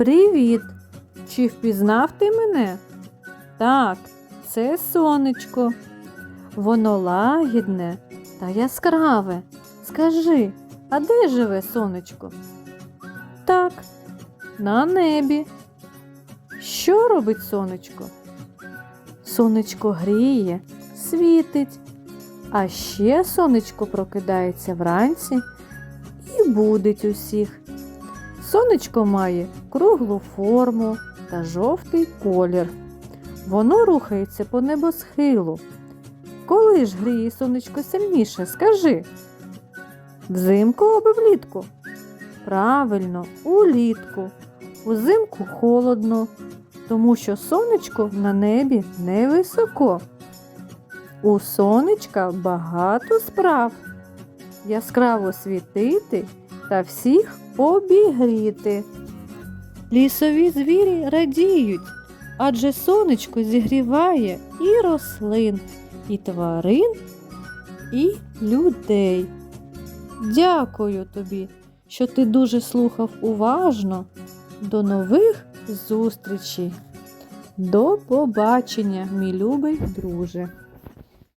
Привіт! Чи впізнав ти мене? Так, це сонечко. Воно лагідне та яскраве. Скажи, а де живе сонечко? Так, на небі. Що робить сонечко? Сонечко гріє, світить, а ще сонечко прокидається вранці і будить усіх. Сонечко має круглу форму та жовтий колір. Воно рухається по небосхилу. Коли ж гріє сонечко сильніше, скажи. Взимку або влітку? Правильно, улітку. Узимку холодно, тому що сонечко на небі невисоко. У сонечка багато справ. Яскраво світити та всіх обігріти. Лісові звірі радіють, адже сонечко зігріває і рослин, і тварин, і людей. Дякую тобі, що ти дуже слухав уважно. До нових зустрічей. До побачення, мій любий друже.